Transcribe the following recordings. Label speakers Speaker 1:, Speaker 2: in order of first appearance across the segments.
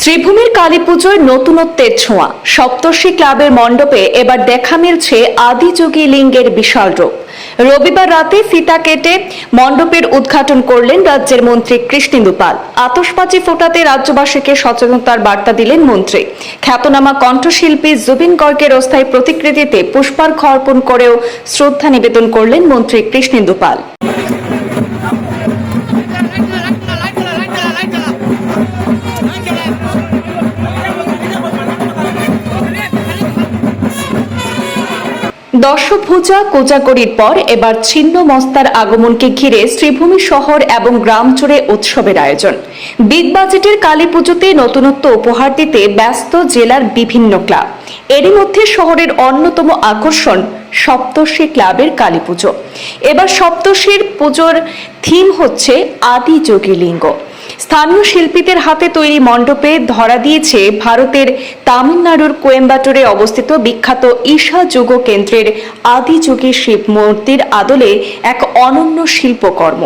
Speaker 1: শ্রীভূমির কালী পুজোয় নতুনত্বের ছোঁয়া। সপ্তর্ষি ক্লাবের মণ্ডপে এবার দেখা মিলছে আদিযোগী লিঙ্গের বিশাল রূপ। রবিবার রাতে ফিতা কেটে মণ্ডপের উদ্ঘাটন করলেন রাজ্যের মন্ত্রী কৃষ্ণেন্দু পাল। আতশবাজি ফোটাতে রাজ্যবাসীকে সচেতনতার বার্তা দিলেন মন্ত্রী। খ্যাতনামা কণ্ঠশিল্পী জুবিন গর্গের অস্থায়ী প্রতিকৃতিতে পুষ্পার্ঘ অর্পণ করেও শ্রদ্ধা নিবেদন করলেন মন্ত্রী কৃষ্ণেন্দু পাল। দশভূজা কোজাগরির পর এবার ছিন্ন মস্তার আগমনকে ঘিরে শ্রীভূমি শহর এবং গ্রাম জুড়ে উৎসবের আয়োজন। বিগ বাজেটের কালী পুজোতে নতুনত্ব উপহার দিতে ব্যস্ত জেলার বিভিন্ন ক্লাব। এরই মধ্যে শহরের অন্যতম আকর্ষণ সপ্তর্ষি ক্লাবের কালী পুজো। এবার সপ্তর্ষির পুজোর থিম হচ্ছে আদি যোগী লিঙ্গ। স্থানীয় শিল্পীদের হাতে তৈরি মণ্ডপে ধরা দিয়েছে ভারতের তামিলনাড়ুর কোয়েম্বাটোরে অবস্থিত বিখ্যাত ঈশা যোগ কেন্দ্রের আদিযোগী শিব মূর্তির আদলে এক অনন্য শিল্পকর্ম।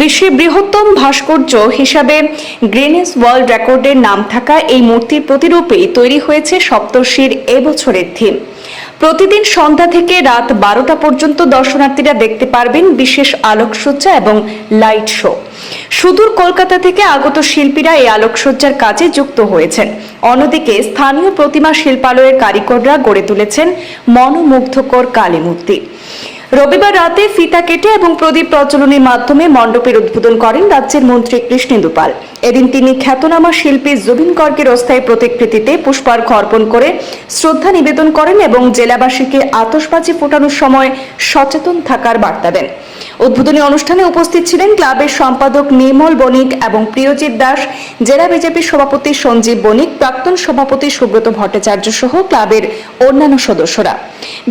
Speaker 1: বিশ্বের বৃহত্তম ভাস্কর্য হিসাবে গ্রিনেস ওয়ার্ল্ড রেকর্ডের নাম থাকা এই মূর্তির প্রতিরূপেই তৈরি হয়েছে সপ্তর্ষির এবছরের থিম। প্রতিদিন সন্ধ্যা থেকে রাত বারোটা পর্যন্ত দর্শনার্থীরা দেখতে পারবেন বিশেষ আলোকসজ্জা এবং লাইট শো। সুদূর কলকাতা থেকে আগত শিল্পীরা এই আলোকসজ্জার কাজে যুক্ত হয়েছেন। অন্যদিকে স্থানীয় প্রতিমা শিল্পালয়ের কারিগররা গড়ে তুলেছেন মনোমুগ্ধকর কালী মূর্তি। রবিবার রাতে ফিতা কেটে এবং প্রদীপ প্রচলনের মাধ্যমে মণ্ডপের উদ্বোধন করেন রাজ্যের মন্ত্রী কৃষ্ণেন্দু পাল এদিন তিনি খ্যাতনামা শিল্পী জুবিন গর্গের অস্থায়ী প্রতিকৃতিতে পুষ্পার্ঘ অর্পণ করে শ্রদ্ধা নিবেদন করেন এবং জেলাবাসীকে আতশবাজি ফোটানোর সময় সচেতন থাকার বার্তা দেন। উদ্বোধনী অনুষ্ঠানে উপস্থিত ছিলেন ক্লাবের সম্পাদক নির্মল বণিক এবং প্রিয়জিৎ দাস, জেলা বিজেপির সভাপতি সঞ্জীব বণিক, প্রাক্তন সভাপতি সুব্রত ভট্টাচার্য সহ ক্লাবের অন্যান্য সদস্যরা।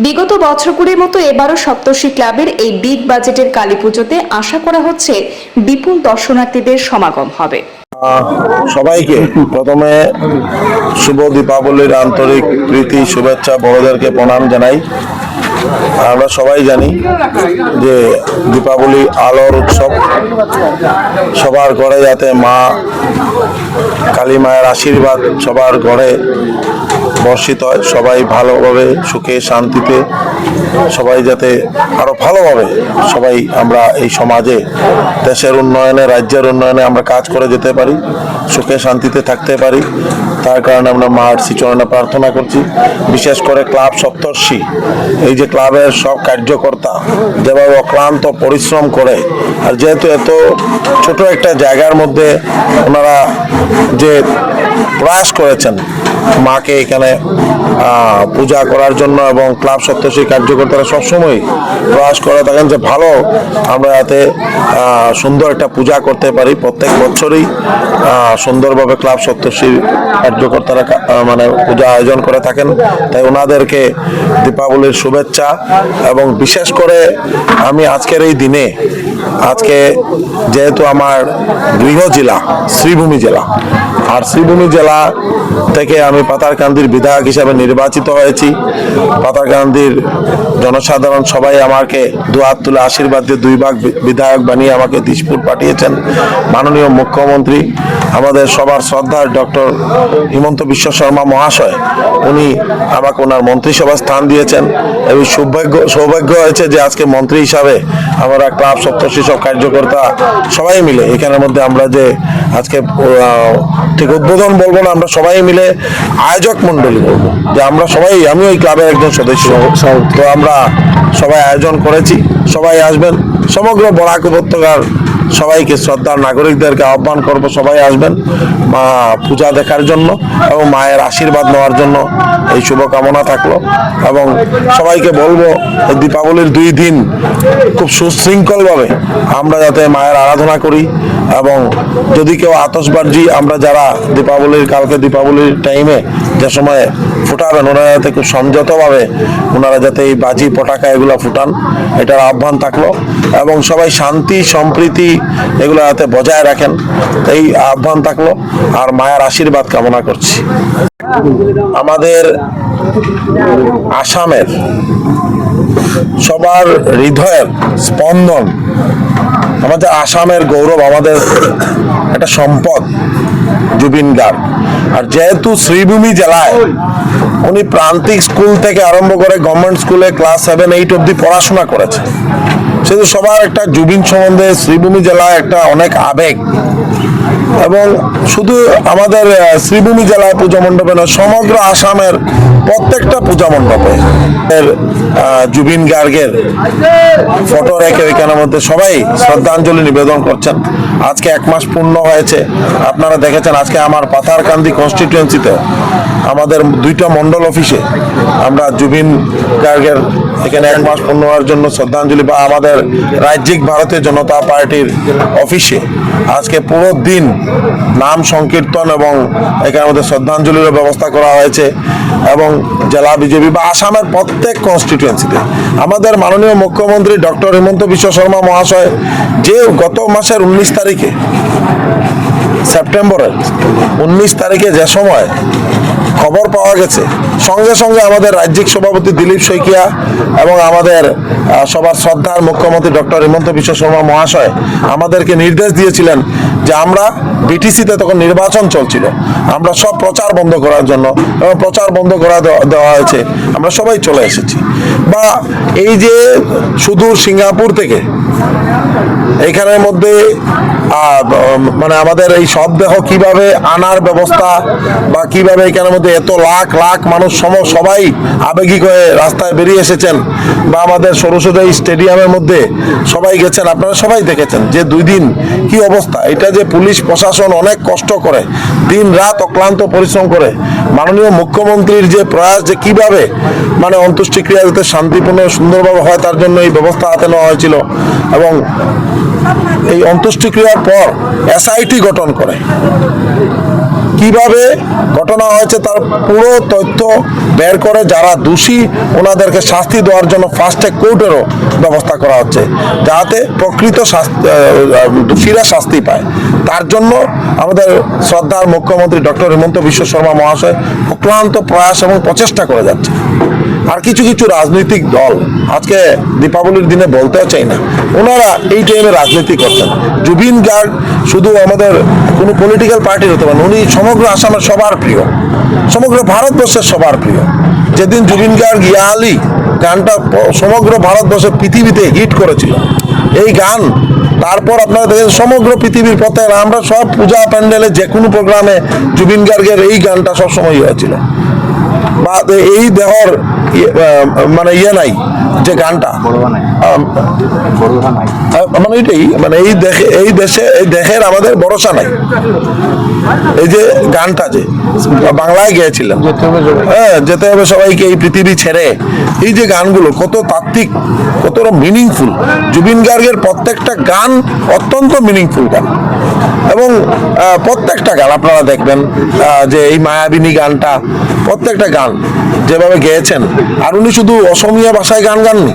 Speaker 1: বিগত বছরগুলির মতো এবারও সপ্তর্ষি ক্লাবের এই বিগ বাজেটের কালী পুজোতে আশা করা হচ্ছে বিপুল দর্শনার্থীদের সমাগম হবে।
Speaker 2: সবাইকে প্রথমে শুভ দীপাবলির আন্তরিক প্রীতি, শুভেচ্ছা, বড়দেরকে প্রণাম জানাই। আমরা সবাই জানি যে দীপাবলি, আলোর উৎসব, সবার ঘরে যাতে মা কালী মায়ের আশীর্বাদ সবার ঘরে বর্ষিত হয়, সবাই ভালোভাবে সুখে, শান্তিতে সবাই যাতে আরও ভালোভাবে সবাই আমরা এই সমাজে দেশের উন্নয়নে, রাজ্যের উন্নয়নে আমরা কাজ করে যেতে পারি, সুখে শান্তিতে থাকতে পারি। তার কারণে আমরা মার শ্রীচরণে প্রার্থনা করছি। বিশেষ করে ক্লাব সপ্তর্ষি, এই যে ক্লাবের সব কার্যকর্তা যেভাবে অক্লান্ত পরিশ্রম করে, আর যেহেতু এত ছোট একটা জায়গার মধ্যে ওনারা যে প্রয়াস করেছেন মাকে এখানে পূজা করার জন্য এবং ক্লাব সপ্তর্ষি কার্যকর্তারা সবসময় প্রয়াস করে থাকেন যে ভালো আমরা যাতে সুন্দর একটা পূজা করতে পারি। প্রত্যেক বছরই সুন্দরভাবে ক্লাব সপ্তর্ষি কার্যকর্তারা মানে পূজা আয়োজন করে থাকেন। তাই ওনাদেরকে দীপাবলির শুভেচ্ছা এবং বিশেষ করে আমি আজকের এই দিনে, আজকে যেহেতু আমার গৃহ জেলা, শ্রীভূমি জেলা, আর শ্রীভূমি জেলা থেকে আমি পাতারকান্দির বিধায়ক হিসাবে নির্বাচিত হয়েছি। পাতারকান্দির জনসাধারণ সবাই আমাকে দু হাত তুলে আশীর্বাদ দিয়ে দুই ভাগ বিধায়ক বানিয়ে আমাকে দিশপুর পাঠিয়েছেন। মাননীয় মুখ্যমন্ত্রী, আমাদের সবার শ্রদ্ধার ডক্টর হিমন্ত বিশ্ব শর্মা মহাশয়, উনি আমাকে ওনার মন্ত্রিসভা স্থান দিয়েছেন। এবং সৌভাগ্য সৌভাগ্য হয়েছে যে আজকে মন্ত্রী হিসাবে আমরা ক্লাব সপ্তর্ষি সব কার্যকর্তা সবাই মিলে, এখানের মধ্যে আমরা যে আজকে ঠিক উদ্বোধন বলব না, আমরা সবাই মিলে আয়োজক মন্ডলী বলব যে আমরা সবাই আমি ওই ক্লাবের একজন সদস্য। তো আমরা সবাই আয়োজন করেছি। সবাই আসবেন। সমগ্র বরাক উপত্যকার সবাইকে শ্রদ্ধার নাগরিকদেরকে আহ্বান করব, সবাই আসবেন মা পূজা দেখার জন্য এবং মায়ের আশীর্বাদ নেওয়ার জন্য এই শুভকামনা থাকল এবং সবাইকে বলব দীপাবলির দুই দিন খুব সুশৃঙ্খলভাবে আমরা যাতে মায়ের আরাধনা করি এবং যদি কেউ আতসবাজি আমরা যারা দীপাবলির, কালকে দীপাবলির টাইমে যে সময় ফুটাবেন, ওনারা যাতে খুব সংযতভাবে, ওনারা যাতে এই বাজি পটাকা এগুলো ফুটান, এটার আহ্বান থাকল এবং সবাই শান্তি, সম্প্রীতি এগুলো যাতে বজায় রাখেন, এই আহ্বান থাকল। আর মায়ের আশীর্বাদ কামনা করছি। আমাদের আসামের সবার হৃদয়ের স্পন্দন, আমাদের আসামের গৌরব, আমাদের একটা সম্পদ, জুবিন গার্গ। আর যেহেতু শ্রীভূমি জেলায় উনি প্রান্তিক স্কুল থেকে আরম্ভ করে গভর্নমেন্ট স্কুলে ক্লাস সেভেন, এইট অব্দি পড়াশোনা করেছে সেহেতু সবার একটা জুবিন সম্বন্ধে শ্রীভূমি জেলা একটা অনেক আবেগ। এবং শুধু আমাদের শ্রীভূমি জেলায় পুজো মণ্ডপে নয়, সমগ্র আসামের প্রত্যেকটা পূজা মণ্ডপে। জুবিন গার্গের ফটো রেখে ওইখানের মধ্যে সবাই শ্রদ্ধাঞ্জলি নিবেদন করছেন। আজকে এক মাস পূর্ণ হয়েছে। আপনারা দেখেছেন আজকে আমার পাথারকান্দি কনস্টিটুয়েন্সিতে আমাদের দুইটা মন্ডল অফিসে আমরা জুবিন গার্গের এখানে এক মাস পূর্ণ হওয়ার জন্য শ্রদ্ধাঞ্জলি বা আমাদের রাজ্যিক ভারতীয় জনতা পার্টির অফিসে আজকে পুরো দিন নাম সংকীর্তন এবং এখানে আমাদের শ্রদ্ধাঞ্জলিরও ব্যবস্থা করা হয়েছে। এবং জেলা বিজেপি বা আসামের প্রত্যেক কনস্টিটুয়েন্সিতে আমাদের মাননীয় মুখ্যমন্ত্রী ডক্টর হিমন্ত বিশ্ব শর্মা মহাশয় যে গত মাসের উনিশ তারিখে সেপ্টেম্বরের উনিশ তারিখে যে সময় খবর পাওয়া গেছে, সঙ্গে সঙ্গে আমাদের রাজ্যিক সভাপতি দিলীপ শইকিয়া এবং আমাদের সবার শ্রদ্ধার মুখ্যমন্ত্রী ডক্টর হিমন্ত বিশ্ব শর্মা মহাশয় আমাদেরকে নির্দেশ দিয়েছিলেন যে আমরা বিটিসিতে তখন নির্বাচন চলছিল। আমরা সব প্রচার বন্ধ করার জন্য এবং প্রচার বন্ধ করা দেওয়া- হয়েছে। আমরা সবাই চলে এসেছি। বা এই যে সুদূর সিঙ্গাপুর থেকে, এখানের মধ্যে মানে আমাদের এই শবদেহ কীভাবে আনার ব্যবস্থা বা কীভাবে এখানের মধ্যে এত লাখ লাখ মানুষ সম, সবাই আবেগিক হয়ে রাস্তায় বেরিয়ে এসেছেন বা আমাদের সরস্বতী স্টেডিয়ামের মধ্যে সবাই গেছেন, আপনারা সবাই দেখেছেন যে দুই দিন কি অবস্থা? এটা যে পুলিশ, প্রশাসন অনেক কষ্ট করে, দিন রাত অক্লান্ত পরিশ্রম করে। মাননীয় মুখ্যমন্ত্রীর যে প্রয়াস যে কীভাবে মানে অন্ত্যেষ্টিক্রিয়া যাতে শান্তিপূর্ণ সুন্দরভাবে হয় তার জন্য এই ব্যবস্থা হাতে নেওয়া হয়েছিল এবং এই অন্ত্যেষ্টিক্রিয়ার পর এসআইটি গঠন করে। কীভাবে ঘটনা হয়েছে তার পুরো তথ্য বের করে যারা দোষী, ওনাদেরকে শাস্তি দেওয়ার জন্য ফার্স্ট ট্র্যাক কোর্টেরও ব্যবস্থা করা হচ্ছে, যাতে প্রকৃত দোষীরা শাস্তি পায়। তার জন্য আমাদের শ্রদ্ধার মুখ্যমন্ত্রী ডক্টর হিমন্ত বিশ্ব শর্মা মহাশয় অক্লান্ত প্রয়াস এবং প্রচেষ্টা করে যাচ্ছে। আর কিছু কিছু রাজনৈতিক দল আজকে দীপাবলির দিনে বলতেও চাই না। ওনারা এই টাইমে রাজনীতি করছেন। জুবিন গার্গ শুধু আমাদের কোনো পলিটিক্যাল পার্টির হতে পারেন উনি সমগ্র আসামের সবার প্রিয়। সমগ্র ভারতবর্ষের সবার প্রিয়। যেদিন জুবিন গার্গ ইয়া আলী গানটা সমগ্র ভারতবর্ষের পৃথিবীতে হিট করেছিল। এই গান, তারপর আপনারা দেখেন সমগ্র পৃথিবীর পথে আমরা সব পূজা প্যান্ডেলে যে কোনো প্রোগ্রামে জুবিন গার্গের এই গানটা সবসময় হয়েছিল। বা এই দেহর মানে ইয়ে নাই যে গানটা। মানে এটাই মানে এই দেখে এই দেশে এই দেশের আমাদের ভরসা নাই। এই যে গানটা যে বাংলায় গেয়েছিলেন হ্যাঁ যেতে হবে সবাইকে এই পৃথিবী ছেড়ে। এই যে গানগুলো কত তাত্ত্বিক কতটা মিনিংফুল জুবিন গার্গের প্রত্যেকটা গান অত্যন্ত মিনিংফুল গান। এবং প্রত্যেকটা গান আপনারা দেখবেন আহ, যে এই মায়াবিনী গানটা প্রত্যেকটা গান যেভাবে গেয়েছেন আর উনি শুধু অসমীয়া ভাষায় গান গাননি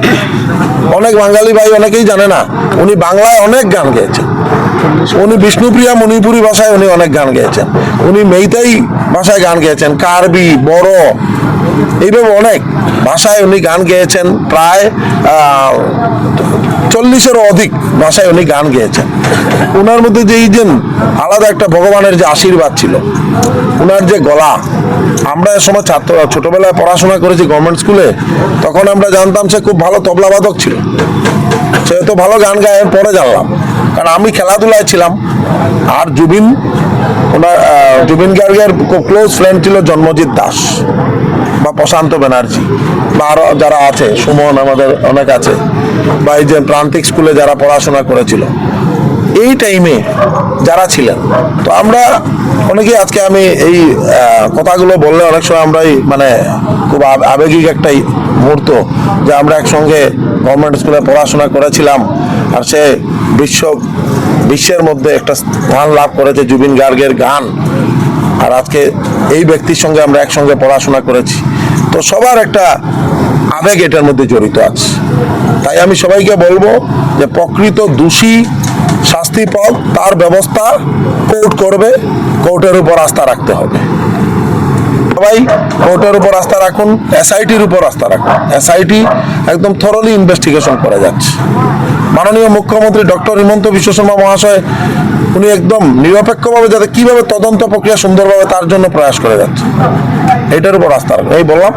Speaker 2: অনেক বাঙালি ভাই অনেকেই জানে না উনি বাংলায় অনেক গান গেয়েছেন। উনি বিষ্ণুপ্রিয়া মণিপুরি ভাষায় উনি অনেক গান গেয়েছেন। উনি মেইতাই ভাষায় গান গেয়েছেন। কার্বি বড় এইভাবে অনেক ভাষায় উনি গান গেয়েছেন। প্রায় চল্লিশেরও অধিক ভাষায় উনি গান গেয়েছেন। ওনার মধ্যে যে এই যে আলাদা একটা ভগবানের যে আশীর্বাদ ছিল ওনার যে গলা আমরা সময় ছাত্র ছোটবেলায় পড়াশোনা করেছি গভর্নমেন্ট স্কুলে তখন আমরা জানতাম সে খুব ভালো তবলাবাদক ছিল। সে তো ভালো গান গায় পরে জানলাম। কারণ আমি খেলাধুলায় ছিলাম। আর জুবিন, ওনার জুবিন গার্গের ক্লোজ ফ্রেন্ড ছিল জন্মজিৎ দাস বা প্রশান্ত ব্যানার্জি। বা আরও যারা আছে, সুমন আমাদের অনেক আছে, বা এই যে প্রান্তিক স্কুলে যারা পড়াশোনা করেছিল। এই টাইমে যারা ছিলেন, তো আমরা অনেকেই আজকে আমি এই কথাগুলো বললে অনেক সময় আমরাই মানে খুব আব- আবেগিক একটাই মুহূর্ত যে আমরা একসঙ্গে গভর্নমেন্ট স্কুলে পড়াশোনা করেছিলাম। আর সে বিশ্ব, বিশ্বের মধ্যে একটা স্থান লাভ করেছে জুবিন গার্গের গান। আর আজকে এই ব্যক্তির সঙ্গে আমরা একসঙ্গে পড়াশোনা করেছি। তো সবার একটা আবেগ এটার মধ্যে জড়িত আছে। তাই আমি সবাইকে বলব যে প্রকৃত দোষী শাস্তি পাক তার ব্যবস্থা কোর্ট করবে, কোর্টের উপর আস্থা রাখতে হবে। সবাই কোর্টের উপর আস্থা রাখুন এসআইটির উপর আস্থা রাখুন। এসআইটি একদম থরলি ইনভেস্টিগেশন করা যাচ্ছে। মাননীয় মুখ্যমন্ত্রী ডক্টর হিমন্ত বিশ্ব শর্মা মহাশয়, উনি একদম নিরপেক্ষভাবে যাতে কীভাবে তদন্ত প্রক্রিয়া সুন্দরভাবে তার জন্য প্রয়াস করে যাচ্ছে। এটার উপর আস্থা রাখুন। এই বললাম।